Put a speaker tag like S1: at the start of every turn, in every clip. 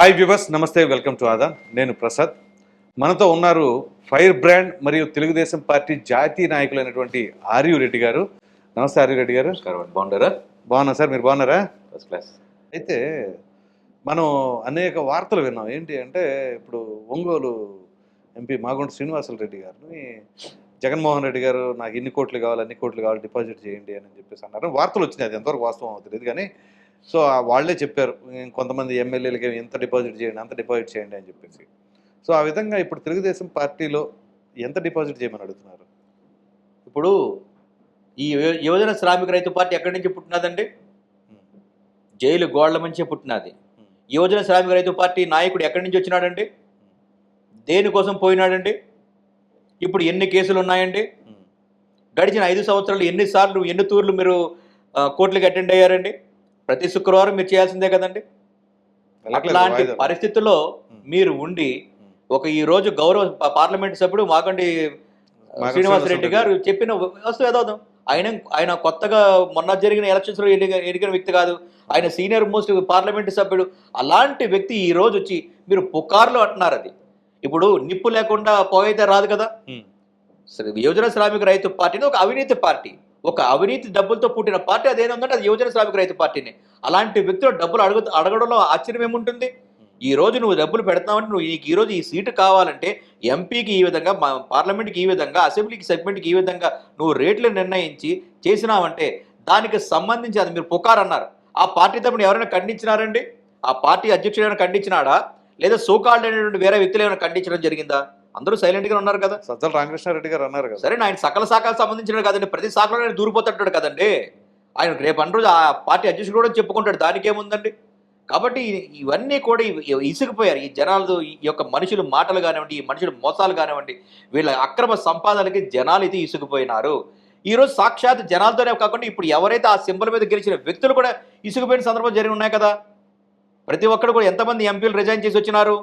S1: Hi viewers నమస్తే welcome to ఆదా నేను ప్రసాద్. మనతో ఉన్నారు ఫైర్ బ్రాండ్ మరియు తెలుగుదేశం పార్టీ జాతీయ నాయకులైనటువంటి ఆర్యు రెడ్డి గారు. నమస్తే ఆర్యు రెడ్డి గారు.
S2: బాగుంటారా
S1: బాగున్నా సార్ మీరు బాగున్నారా?
S2: ఫస్ట్ క్లాస్
S1: అయితే మనం అనేక వార్తలు విన్నాం. ఏంటి అంటే ఇప్పుడు ఒంగోలు ఎంపీ మాగుంట శ్రీనివాసులు రెడ్డి గారిని జగన్మోహన్ రెడ్డి గారు నాకు ఇన్ని కోట్లు కావాలి అన్ని కోట్లు కావాలి డిపాజిట్ చేయండి అని చెప్పేసి అన్నారు. వార్తలు వచ్చినాయి. అది ఎంతవరకు వాస్తవం అవుతుంది కానీ సో వాళ్ళే చెప్పారు "ఇంక కొంతమంది ఎమ్మెల్యేలకి ఎంత డిపాజిట్ చేయండి అంత డిపాజిట్ చేయండి అని చెప్పేసి. సో ఆ విధంగా ఇప్పుడు తెలుగుదేశం పార్టీలో ఎంత డిపాజిట్ చేయమని అడుగుతున్నారు?
S2: ఇప్పుడు ఈ యువ- యువజన శ్రామిక రైతు పార్టీ ఎక్కడి నుంచి పుట్టినదండి? జైలు గోళ్ళ నుంచే పుట్టినది. యువజన శ్రామిక రైతు పార్టీ నాయకుడు ఎక్కడి నుంచి వచ్చినాడండి? దేనికోసం పోయినాడండి? ఇప్పుడు ఎన్ని కేసులు ఉన్నాయండి? గడిచిన ఐదు సంవత్సరాలు ఎన్నిసార్లు ఎన్ని తూర్లు మీరు కోర్టులకు అటెండ్ అయ్యారండి? ప్రతి శుక్రవారం మీరు చేయాల్సిందే కదండి? అట్లాంటి. పరిస్థితుల్లో మీరు ఉండి ఒక ఈ రోజు గౌరవ పార్లమెంట్ సభ్యుడు మాకండి
S1: మాగంటి
S2: శ్రీనివాసరెడ్డి గారు చెప్పిన వస్తువు ఏదవుదాం ఆయన ఆయన కొత్తగా మొన్న జరిగిన ఎలక్షన్స్లో ఎన్నిక- ఎన్నికైన వ్యక్తి కాదు. ఆయన సీనియర్ మోస్ట్ పార్లమెంట్ సభ్యుడు. అలాంటి వ్యక్తి ఈ రోజు వచ్చి మీరు పుకార్లు అంటున్నారు అది. ఇప్పుడు నిప్పు లేకుండా పోయితే రాదు కదా. యువజన శ్రామిక రైతు పార్టీని ఒక అవినీతి పార్టీ. ఒక అవినీతి డబ్బులతో పుట్టిన పార్టీ అదేంటంటే అది యువజన శ్రామిక రైతు పార్టీని. అలాంటి వ్యక్తులు డబ్బులు అడుగు అడగడంలో ఆశ్చర్యం ఏముంటుంది? ఈ రోజు నువ్వు డబ్బులు పెడతావంటే నువ్వు నీకు ఈ రోజు ఈ సీటు కావాలంటే ఎంపీకి ఈ విధంగా పార్లమెంట్కి ఈ విధంగా అసెంబ్లీకి సెగ్మెంట్కి ఈ విధంగా నువ్వు రేట్లు నిర్ణయించి చేసినావంటే దానికి సంబంధించి అది మీరు పుకార్ అన్నారు ఆ పార్టీ తరపున ఎవరైనా ఖండించినారండి? ఆ పార్టీ అధ్యక్షుడు ఏమైనా ఖండించినాడా? లేదా సోకాల్డ్ అనేటువంటి వేరే వ్యక్తులు ఏమైనా ఖండించడం జరిగిందా? అందరూ సైలెంట్గా ఉన్నారు కదా.
S1: సజ్జల రామకృష్ణారెడ్డి గారు అన్నారు కదా.
S2: సరే ఆయన సకల శాఖలకు సంబంధించిన కదండి. ప్రతి శాఖలో ఆయన దూరిపోతుంటాడు కదండి. ఆయన రేపు అన్న రోజు ఆ పార్టీ అధ్యక్షుడు కూడా చెప్పుకుంటాడు దానికి ఏముందండి కాబట్టి ఇవన్నీ కూడా ఇసుకుపోయారు. ఈ జనాలు ఈ యొక్క మనుషుల మాటలు కానివ్వండి ఈ మనుషుల మోసాలు కానివ్వండి వీళ్ళ అక్రమ సంపాదనకి జనాలు అయితే ఇసుకుపోయినారు. ఈ రోజు సాక్షాత్ జనాలతోనే కాకుండా ఇప్పుడు ఎవరైతే ఆ సింబల్ మీద గెలిచిన వ్యక్తులు కూడా ఇసుకుపోయిన సందర్భం జరిగి ఉన్నాయి కదా. ప్రతి ఒక్కరు కూడా ఎంతమంది ఎంపీలు రిజైన్ చేసి వచ్చినారు?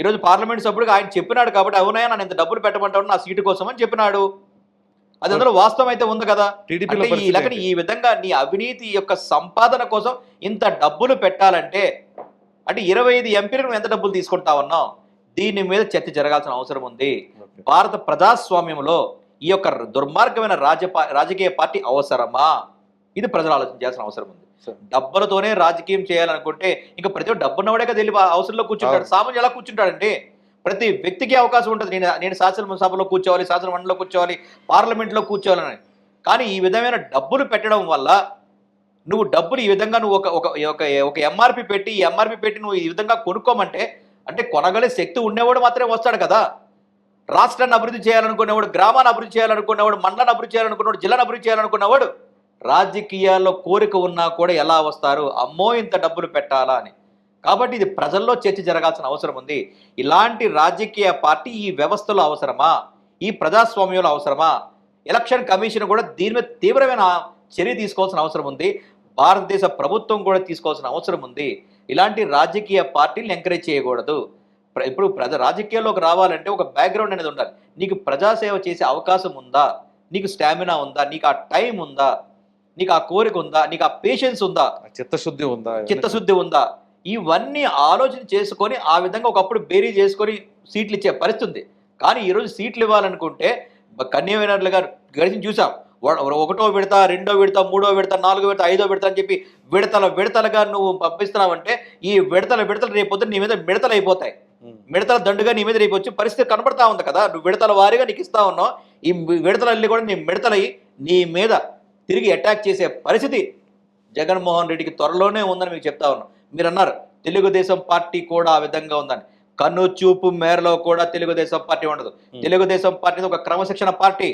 S2: ఈరోజు పార్లమెంట్ సభ్యుడిగా ఆయన చెప్పినాడు కాబట్టి అవునాయా నన్ను ఇంత డబ్బులు పెట్టమంటాడు నా సీటు కోసం అని చెప్పినాడు. అది అందులో వాస్తవం అయితే ఉంది కదా.
S1: టీడీపీలో
S2: అంటే ఈ లెక్కన ఈ విధంగా నీ అవినీతి యొక్క సంపాదన కోసం ఇంత డబ్బులు పెట్టాలంటే అంటే ఇరవై ఐదు ఎంపీలకు ఎంత డబ్బులు తీసుకుంటా ఉన్నావు? దీని మీద చర్చ జరగాల్సిన అవసరం ఉంది. భారత ప్రజాస్వామ్యంలో ఈ యొక్క దుర్మార్గమైన రాజకీయ పార్టీ అవసరమా? ఇది ప్రజలు ఆలోచించాల్సిన అవసరం ఉంది. డబ్బులతోనే రాజకీయం చేయాలనుకుంటే ఇంకా ప్రతి ఒక్క డబ్బున్నవాడే కదా వెళ్ళి అవసరంలో కూర్చుంటాడు. సామాన్యులు ఎలా కూర్చుంటాడండి? ప్రతి వ్యక్తికి అవకాశం ఉంటుంది. నేను నేను శాసనసభలో కూర్చోవాలి శాసన మండలిలో కూర్చోవాలి పార్లమెంట్లో కూర్చోవాలని కానీ ఈ విధమైన డబ్బులు పెట్టడం వల్ల నువ్వు డబ్బులు ఈ విధంగా నువ్వు ఒక ఒక ఒక ఒక ఎంఆర్పి పెట్టి ఈ ఎంఆర్పి పెట్టి నువ్వు ఈ విధంగా కొనుక్కోమంటే అంటే కొనగలే శక్తి ఉండేవాడు మాత్రమే వస్తాడు కదా. రాష్ట్రాన్ని అభివృద్ధి చేయాలనుకునేవాడు గ్రామాన్ని అభివృద్ధి చేయాలనుకునేవాడు మండలాన్ని అభివృద్ధి చేయాలనుకునేవాడు జిల్లాను అభివృద్ధి చేయాలనుకునేవాడు రాజకీయాల్లో కోరిక ఉన్నా కూడా ఎలా వస్తారు? అమ్మో ఇంత డబ్బులు పెట్టాలా అని. కాబట్టి ఇది ప్రజల్లో చర్చ జరగాల్సిన అవసరం ఉంది. ఇలాంటి రాజకీయ పార్టీ ఈ వ్యవస్థలో అవసరమా? ఈ ప్రజాస్వామ్యంలో అవసరమా? ఎలక్షన్ కమిషన్ కూడా దీని మీద తీవ్రమైన చర్య తీసుకోవాల్సిన అవసరం ఉంది. భారతదేశ ప్రభుత్వం కూడా తీసుకోవాల్సిన అవసరం ఉంది. ఇలాంటి రాజకీయ పార్టీలను ఎంకరేజ్ చేయకూడదు. ప్ర- ఇప్పుడు ప్రజ రాజకీయాల్లోకి రావాలంటే ఒక బ్యాక్గ్రౌండ్ అనేది ఉండాలి. నీకు ప్రజాసేవ చేసే అవకాశం ఉందా? నీకు స్టామినా ఉందా? నీకు ఆ టైం ఉందా? నీకు ఆ కోరిక ఉందా? నీకు ఆ పేషెన్స్ ఉందా?
S1: చిత్తశుద్ధి ఉందా?
S2: చిత్తశుద్ధి ఉందా? ఇవన్నీ ఆలోచన చేసుకొని ఆ విధంగా ఒకప్పుడు బేరీ చేసుకొని సీట్లు ఇచ్చే పరిస్థితి ఉంది కానీ ఈరోజు సీట్లు ఇవ్వాలనుకుంటే కన్యమైనట్లు గారు గడిచిన చూసాం. ఒకటో విడత రెండో విడత మూడో విడత నాలుగో విడత ఐదో విడత అని చెప్పి విడతల విడతలుగా నువ్వు పంపిస్తున్నావంటే ఈ విడతల విడతలు రేపు పొద్దున్న నీ మీద మిడతలు అయిపోతాయి. మిడతల దండుగా నీ మీద రేపు వచ్చి పరిస్థితి కనబడతా ఉంది కదా. నువ్వు విడతల వారీగా నీకు ఇస్తా ఉన్నావు. ఈ విడతలల్లి కూడా నీ మిడతలై నీ మీద తిరిగి అటాక్ చేసే పరిస్థితి జగన్మోహన్ రెడ్డికి త్వరలోనే ఉందని మీకు చెప్తా ఉన్నాం. మీరు అన్నారు తెలుగుదేశం పార్టీ కూడా ఆ విధంగా ఉందని. కన్ను చూపు మేరలో కూడా తెలుగుదేశం పార్టీ ఉండదు. తెలుగుదేశం పార్టీ ఒక క్రమశిక్షణ పార్టీ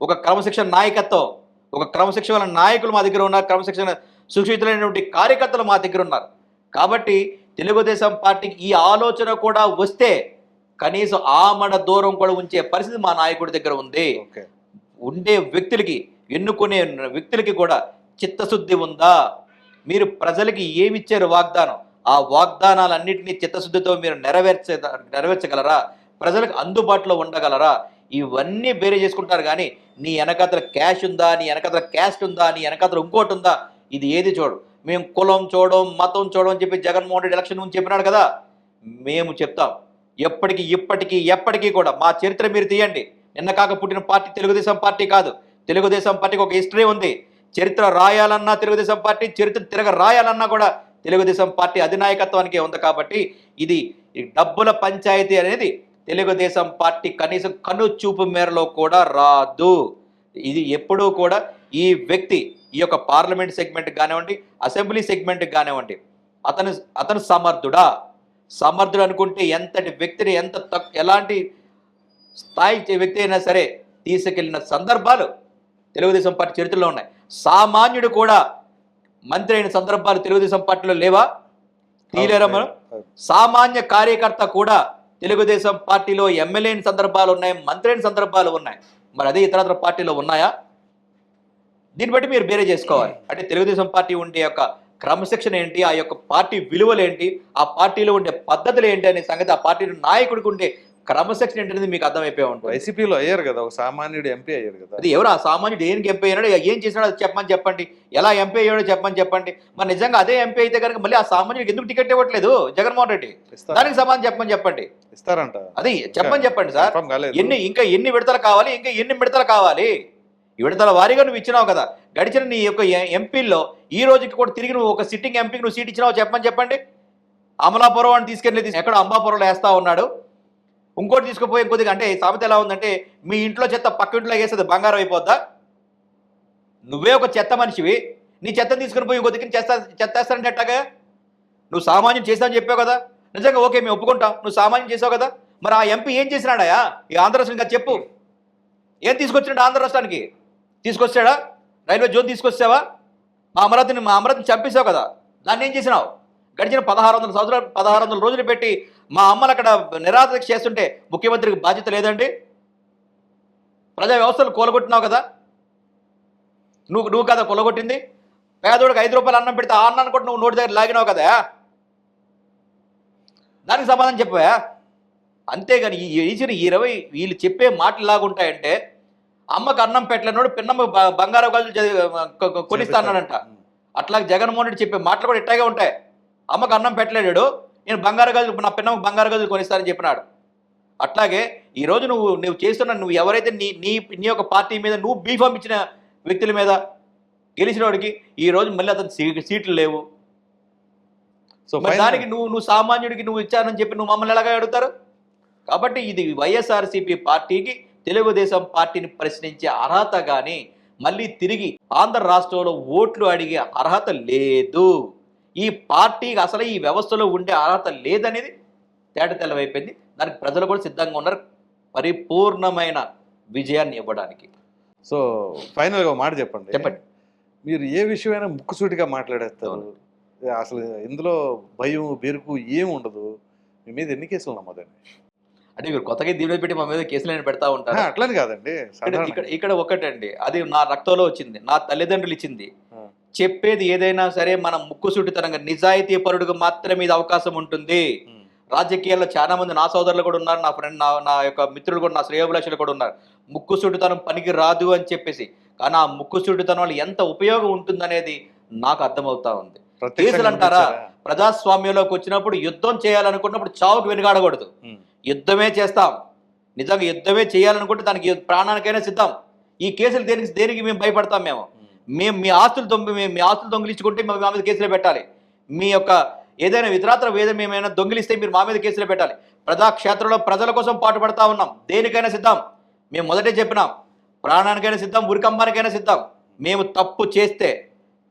S2: ఒక క్రమశిక్షణ నాయకత్వం ఒక క్రమశిక్షణ నాయకులు మా దగ్గర ఉన్నారు క్రమశిక్షణ సుశీతులైనటువంటి కార్యకర్తలు మా దగ్గర ఉన్నారు. కాబట్టి తెలుగుదేశం పార్టీకి ఈ ఆలోచన కూడా వస్తే కనీసం ఆమడ దూరం కూడా ఉంచే పరిస్థితి మా నాయకుడి దగ్గర ఉంది. ఉండే వ్యక్తులకి ఎన్నుకునే వ్యక్తులకి కూడా చిత్తశుద్ధి ఉందా? మీరు ప్రజలకి ఏమిచ్చారు వాగ్దానం? ఆ వాగ్దానాలన్నింటినీ చిత్తశుద్ధితో మీరు నెరవేర్చే నెరవేర్చగలరా? ప్రజలకు అందుబాటులో ఉండగలరా? ఇవన్నీ బేరే చేసుకుంటారు కానీ నీ వెనకాతల క్యాష్ ఉందా? నీ వెనకాతల క్యాస్ట్ ఉందా? నీ వెనకాతల ఇంకోటి ఉందా? ఇది ఏది చూడు. మేము కులం చూడడం మతం చూడడం అని చెప్పి జగన్మోహన్ రెడ్డి ఎలక్షన్ ముందు చెప్పినాడు కదా? మేము చెప్తాం. ఎప్పటికీ ఇప్పటికీ ఎప్పటికీ కూడా మా చరిత్ర మీరు తీయండి. నిన్న కాక పుట్టిన పార్టీ తెలుగుదేశం పార్టీ కాదు. తెలుగుదేశం పార్టీకి ఒక హిస్టరీ ఉంది. చరిత్ర రాయాలన్నా తెలుగుదేశం పార్టీ చరిత్ర తిరగ రాయాలన్నా కూడా తెలుగుదేశం పార్టీ అధినాయకత్వానికి ఉంది కాబట్టి ఇది డబ్బుల పంచాయతీ అనేది తెలుగుదేశం పార్టీ కనీసం కను చూపు మేరలో కూడా రాదు. ఇది ఎప్పుడూ కూడా ఈ వ్యక్తి ఈ యొక్క పార్లమెంట్ సెగ్మెంట్ కానివ్వండి అసెంబ్లీ సెగ్మెంట్ కానివ్వండి అతను అతను సమర్థుడా? సమర్థుడు అనుకుంటే ఎంతటి వ్యక్తిని ఎంత తక్ ఎలాంటి స్థాయి వ్యక్తి అయినా సరే తీసుకెళ్ళిన సందర్భాలు తెలుగుదేశం పార్టీ చరిత్రలో ఉన్నాయి. సామాన్యుడు కూడా మంత్రి అయిన సందర్భాలు తెలుగుదేశం పార్టీలో లేవా? తీలేరా మనం? సామాన్య కార్యకర్త కూడా తెలుగుదేశం పార్టీలో ఎమ్మెల్యే అయిన సందర్భాలు ఉన్నాయి మంత్రి అయిన సందర్భాలు ఉన్నాయి. మరి అదే ఇతరత్ర పార్టీలో ఉన్నాయా? దీన్ని బట్టి మీరు వేరే చేసుకోవాలి. అంటే తెలుగుదేశం పార్టీ ఉండే యొక్క క్రమశిక్షణ ఏంటి? ఆ యొక్క పార్టీ విలువలు ఏంటి? ఆ పార్టీలో ఉండే పద్ధతులు ఏంటి అనే సంగతి ఆ పార్టీ నాయకుడికి ఉండే క్రమశిక్షణ ఏంటి అనేది మీకు అర్థమైపోయి ఉంటుంది.
S1: వైసీపీలో అయ్యారు కదా ఒక సామాన్యుడు ఎంపీ అయ్యారు కదా.
S2: అది ఎవరు ఆ సామాన్యుడు ఏం ఎంపీ అయినాడో ఏం చేసినాడో అది చెప్పమని చెప్పండి. ఎలా ఎంపీ అయ్యాడో చెప్పమని చెప్పండి. మరి నిజంగా అదే ఎంపీ అయితే కనుక మళ్ళీ ఆ సామాన్యుడికి ఎందుకు టికెట్ ఇవ్వట్లేదు? జగన్మోహన్ రెడ్డి? దానికి సమాధానం చెప్పమని చెప్పండి.
S1: ఇస్తారంట.
S2: అది చెప్పమని చెప్పండి సార్. ఎన్ని ఇంకా ఎన్ని విడతలు కావాలి? ఇంకా ఎన్ని విడతలు కావాలి? ఈ విడతల వారీగా నువ్వు ఇచ్చినావు కదా. గడిచిన నీ యొక్క ఎంపీల్లో ఈ రోజుకి కూడా తిరిగి నువ్వు ఒక సిట్టింగ్ ఎంపీకి నువ్వు సీట్ ఇచ్చినావు చెప్పమని చెప్పండి. అమలాపురం అని తీసుకెళ్ళి తీసు- ఎక్కడ? అంబాపురంలో వేస్తా ఉన్నాడు. ఇంకోటి తీసుకుపోయి ఇంకొద్దిగా అంటే సామెత ఎలా ఉందంటే మీ ఇంట్లో చెత్త పక్క ఇంట్లో వేసేది బంగారం అయిపోద్దా? నువ్వే ఒక చెత్త మనిషివి నీ చెత్త తీసుకుని పోయి ఇంకో దగ్గర చెత్త చెత్తేస్తానంటే ఎట్టాగా నువ్వు సామాన్యం చేసావని చెప్పావు కదా? నిజంగా ఓకే మేము ఒప్పుకుంటాం. నువ్వు సామాన్యం చేసావు కదా? మరి ఆ ఎంపీ ఏం చేసినాడయా? ఈ ఆంధ్ర రాష్ట్రం చెప్పు. ఏం తీసుకొచ్చినాడు ఆంధ్ర రాష్ట్రానికి? తీసుకొచ్చాడా? రైల్వే జోన్ తీసుకొచ్చావా? మా అమరావతిని మా అమరావతిని చంపేశావు కదా? దాన్ని ఏం చేసినావు? గడిచిన పదహారు వందల సంవత్సరాలు పదహారు వందల రోజులు పెట్టి మా అమ్మలు అక్కడ నిరాదీక్ష చేస్తుంటే ముఖ్యమంత్రికి బాధ్యత లేదండి. ప్రజా వ్యవస్థలు కూలగొట్టినావు కదా. నువ్వు నువ్వు కదా కొలగొట్టింది. పేదోడికి ఐదు రూపాయలు అన్నం పెడితే ఆ అన్నాన్ని కూడా నువ్వు నోటి దగ్గర లాగినావు కదా. దానికి సమాధానం చెప్పవా? అంతేగాని ఈ ఇచ్చిన ఇరవై వీళ్ళు చెప్పే మాటలు లాగుంటాయంటే అమ్మకు అన్నం పెట్టలేనోడు పిన్నమ్మ బంగారు కొనిస్తానంట అట్లా జగన్మోహన్ రెడ్డి చెప్పే మాటలు కూడా ఇట్టాగే ఉంటాయి. అమ్మకు అన్నం పెట్టలేడు. నేను బంగారు గాజులు నా పిన్నమ్మకు బంగారు గాజులు కొనిస్తానని చెప్పినాడు. అట్లాగే ఈరోజు నువ్వు నువ్వు చేస్తున్న నువ్వు ఎవరైతే నీ నీ నీ యొక్క పార్టీ మీద నువ్వు బీఫామ్ ఇచ్చిన వ్యక్తుల మీద గెలిచిన వాడికి ఈ రోజు మళ్ళీ అతను సీ- సీట్లు లేవు.
S1: సో
S2: దానికి నువ్వు నువ్వు సామాన్యుడికి నువ్వు ఇచ్చానని చెప్పి నువ్వు మమ్మల్ని ఎలాగా అడుగుతారు? కాబట్టి ఇది వైఎస్ఆర్సీపీ పార్టీకి తెలుగుదేశం పార్టీని ప్రశ్నించే అర్హత కానీ మళ్ళీ తిరిగి ఆంధ్ర రాష్ట్రంలో ఓట్లు అడిగే అర్హత లేదు. ఈ పార్టీకి అసలు ఈ వ్యవస్థలో ఉండే అర్హత లేదనేది తేట తెల్లవైపోయింది దానికి ప్రజలు కూడా సిద్ధంగా ఉన్నారు. పరిపూర్ణమైన విజయాన్ని ఇవ్వడానికి.
S1: సో ఫైనల్గా ఒక మాట చెప్పండి.
S2: చెప్పండి.
S1: మీరు ఏ విషయమైనా ముక్కుసూటిగా మాట్లాడేస్తారు. అసలు ఇందులో భయం బెరుకు ఏం ఉండదు. మీ మీద ఎన్ని కేసులు నమ్మదండి
S2: అంటే మీరు కొత్తగా దీని మీద పెట్టి మా మీద కేసులు అయినా పెడతా ఉంటారు?
S1: అట్లని కాదండి.
S2: ఇక్కడ ఇక్కడ ఒకటండి. అది నా రక్తంలో వచ్చింది. నా తల్లిదండ్రులు ఇచ్చింది. చెప్పేది ఏదైనా సరే మనం ముక్కుసూటితనంగా నిజాయితీ పరుడుకు మాత్రమే ఇది అవకాశం ఉంటుంది. రాజకీయాల్లో చాలా మంది నా సోదరులు కూడా ఉన్నారు నా ఫ్రెండ్ నా నా యొక్క మిత్రులు కూడా నా శ్రేయోభిలాషులు కూడా ఉన్నారు ముక్కుసూటితనం పనికి రాదు అని చెప్పేసి కానీ ఆ ముక్కుసూటితనం వల్ల ఎంత ఉపయోగం ఉంటుందనేది నాకు అర్థమవుతా ఉంది కేసులు అంటారా? ప్రజాస్వామ్యంలోకి వచ్చినప్పుడు యుద్ధం చేయాలనుకున్నప్పుడు చావుకు వెనుగాడకూడదు. యుద్ధమే చేస్తాం నిజంగా యుద్ధమే చేయాలనుకుంటే దానికి ప్రాణానికైనా సిద్ధం ఈ కేసులు దేనికి దేనికి మేము భయపడతాం మేము. మేము మీ ఆస్తులు దొంగ మేము మీ ఆస్తులు దొంగిలించుకుంటే మేము మా మీద కేసులు పెట్టాలి. మీ యొక్క ఏదైనా ఇతరాత్ర వేదం ఏమైనా దొంగిలిస్తే మీరు మా మీద కేసులు పెట్టాలి. ప్రజాక్షేత్రంలో ప్రజల కోసం పాటుపడతా ఉన్నాం. దేనికైనా సిద్ధం? మేము మొదటే చెప్పినాం. ప్రాణానికైనా సిద్ధం ఉరికంబానికైనా సిద్ధం. మేము తప్పు చేస్తే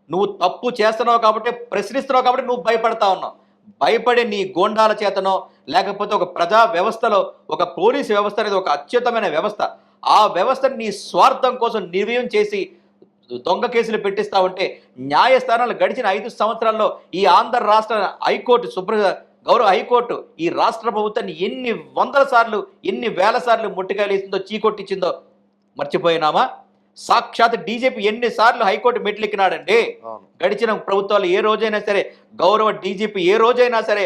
S2: నువ్వు తప్పు చేస్తున్నావు కాబట్టి ప్రశ్నిస్తున్నావు కాబట్టి నువ్వు భయపడతా ఉన్నావు. భయపడే నీ గోండాల చేతనో లేకపోతే ఒక ప్రజా వ్యవస్థలో ఒక పోలీస్ వ్యవస్థ అనేది ఒక అత్యుతమైన వ్యవస్థ. ఆ వ్యవస్థని నీ స్వార్థం కోసం నిర్వయం చేసి దొంగ కేసులు పెట్టిస్తా ఉంటే న్యాయస్థానాలు గడిచిన ఐదు సంవత్సరాల్లో ఈ ఆంధ్ర రాష్ట్ర హైకోర్టు సుప్ర గౌరవ హైకోర్టు ఈ రాష్ట్ర ప్రభుత్వాన్ని ఎన్ని వందల సార్లు ఎన్ని వేల సార్లు ముట్టికాయలేసిందో చీకొట్టించిందో మర్చిపోయినామా? సాక్షాత్ డీజీపీ ఎన్నిసార్లు హైకోర్టు మెట్లెక్కినాడండి గడిచిన ప్రభుత్వాలు ఏ రోజైనా సరే గౌరవ డీజీపీ ఏ రోజైనా సరే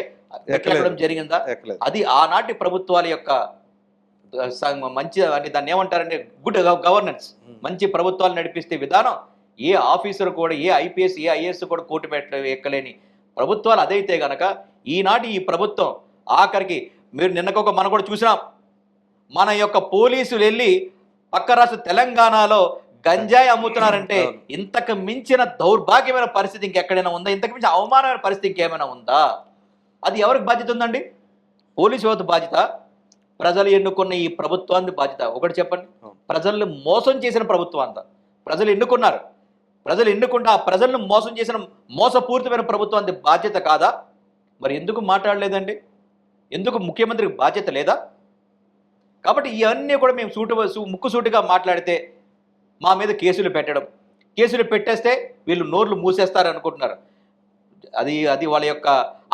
S2: ఎక్కడం జరిగిందా? అది ఆనాటి ప్రభుత్వాల యొక్క మంచి అంటే దాన్ని ఏమంటారంటే గుడ్ గవర్నెన్స్. మంచి ప్రభుత్వాలు నడిపిస్తే విధానం ఏ ఆఫీసర్ కూడా ఏ ఐపీఎస్ ఏ ఐఏఎస్ కూడా కోర్టు పెట్ట ఎక్కలేని ప్రభుత్వాలు అదైతే గనక ఈనాటి ఈ ప్రభుత్వం ఆఖరికి మీరు నిన్నకొక మనం కూడా చూసినాం. మన యొక్క పోలీసులు వెళ్ళి పక్క రాష్ట్ర తెలంగాణలో గంజాయి అమ్ముతున్నారంటే. ఇంతకు మించిన దౌర్భాగ్యమైన పరిస్థితి ఇంకెక్కడైనా ఉందా? ఇంతకు మించిన అవమానమైన పరిస్థితి ఇంకేమైనా ఉందా? అది ఎవరికి బాధ్యత ఉందండి? పోలీసు వ్యవస్థ బాధ్యత. ప్రజలు ఎన్నుకున్న ఈ ప్రభుత్వాన్ని బాధ్యత. ఒకటి చెప్పండి. ప్రజల్ని మోసం చేసిన ప్రభుత్వం అంతా. ప్రజలు ఎన్నుకున్నారు. ప్రజలు ఎన్నుకుంటే ఆ ప్రజలను మోసం చేసిన మోసపూరితమైన ప్రభుత్వానికి బాధ్యత కాదా? మరి ఎందుకు మాట్లాడలేదండి? ఎందుకు ముఖ్యమంత్రికి బాధ్యత లేదా? కాబట్టి ఇవన్నీ కూడా మేము సూటు ముక్కుసూటిగా మాట్లాడితే మా మీద కేసులు పెట్టడం. కేసులు పెట్టేస్తే వీళ్ళు నోర్లు మూసేస్తారు అనుకుంటున్నారు అది అది వాళ్ళ యొక్క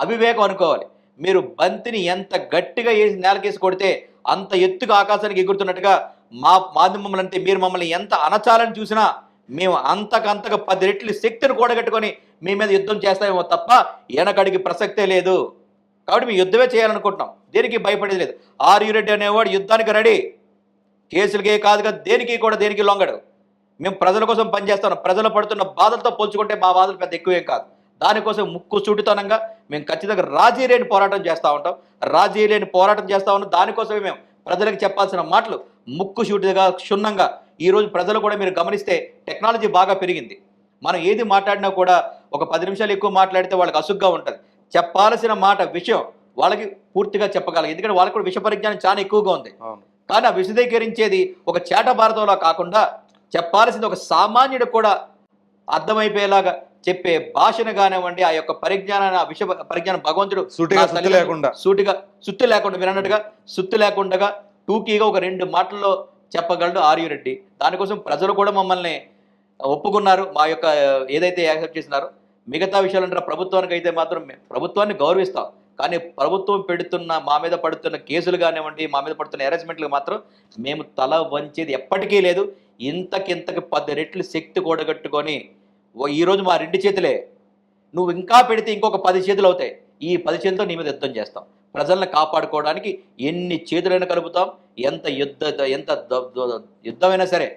S2: అవివేకం అనుకోవాలి. మీరు బంతిని ఎంత గట్టిగా వేసి నేలకేసి కొడితే అంత ఎత్తుగా ఆకాశానికి ఎగురుతున్నట్టుగా మా మాధ్యమములు అంటే మీరు మమ్మల్ని ఎంత అనచాలని చూసినా మేము అంతకంతగా పది రెట్లు శక్తిని కూడగట్టుకొని మీ మీద యుద్ధం చేస్తామేమో తప్ప వెనకడికి ప్రసక్తే లేదు. కాబట్టి మేము యుద్ధమే చేయాలనుకుంటున్నాం. దేనికి భయపడేది లేదు. ఆర్యు రెడ్డి అనేవాడు యుద్ధానికి రెడీ. కేసులకే కాదుగా దేనికి కూడా దేనికి లొంగడు. మేము ప్రజల కోసం పనిచేస్తాం. ప్రజలు పడుతున్న బాధలతో పోల్చుకుంటే మా బాధలు పెద్ద ఎక్కువేం కాదు. దానికోసం ముక్కు చూటుతనంగా మేము ఖచ్చితంగా రాజీ లేని పోరాటం చేస్తూ ఉంటాం. రాజీ లేని పోరాటం చేస్తూ ఉంటాం దానికోసమే మేము ప్రజలకు చెప్పాల్సిన మాటలు ముక్కు సూటిగా క్షుణ్ణంగా ఈరోజు ప్రజలు కూడా మీరు గమనిస్తే టెక్నాలజీ బాగా పెరిగింది. మనం ఏది మాట్లాడినా కూడా ఒక పది నిమిషాలు ఎక్కువ మాట్లాడితే వాళ్ళకి అసుగ్గా ఉంటుంది. చెప్పాల్సిన మాట విషయం వాళ్ళకి పూర్తిగా చెప్పగలం. ఎందుకంటే వాళ్ళకి కూడా విష పరిజ్ఞానం చాలా ఎక్కువగా ఉంది. కానీ ఆ విశదీకరించేది ఒక చేట భారతంలో కాకుండా చెప్పాల్సింది ఒక సామాన్యుడు కూడా అర్థమైపోయేలాగా చెప్పే భాషను కానివ్వండి ఆ యొక్క పరిజ్ఞానాన్ని ఆ విష పరిజ్ఞానం భగవంతుడు
S1: లేకుండా.
S2: సూటిగా సుత్తి లేకుండా మీరు అన్నట్టుగా సుత్తి లేకుండా టూకీగా ఒక రెండు మాటల్లో చెప్పగలడు ఆర్యురెడ్డి. దానికోసం ప్రజలు కూడా మమ్మల్ని ఒప్పుకున్నారు మా యొక్క ఏదైతే యాక్సెప్ట్ చేసినారో మిగతా విషయాలంటే ప్రభుత్వానికి అయితే మాత్రం ప్రభుత్వాన్ని గౌరవిస్తాం. కానీ ప్రభుత్వం పెడుతున్న మా మీద పడుతున్న కేసులు కానివ్వండి మా మీద పడుతున్న హెరాస్మెంట్లు మాత్రం మేము తల వంచేది ఎప్పటికీ లేదు. ఇంతకింతకి పది రెట్లు శక్తి కూడగట్టుకొని ఈరోజు మా రెండు చేతులే. నువ్వు ఇంకా పెడితే ఇంకొక పది చేతులు అవుతాయి. ఈ పది చేతులతో నీ మీద యుద్ధం చేస్తాం. ప్రజల్ని కాపాడుకోవడానికి ఎన్ని చేతులైనా కలుపుతాం. ఎంత యుద్ధ ఎంత యుద్ధమైనా సరే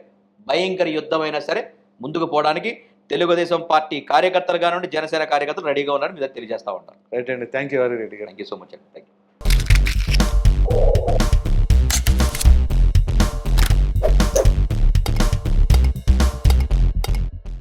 S2: భయంకర యుద్ధమైనా సరే ముందుకు పోవడానికి తెలుగుదేశం పార్టీ కార్యకర్తలు కానివ్వండి జనసేన కార్యకర్తలు రెడీగా ఉన్నారని మీద తెలియజేస్తా ఉంటాను.
S1: రైట్ అండి. Thank you Hari Reddy
S2: thank you so much అండి. Thank you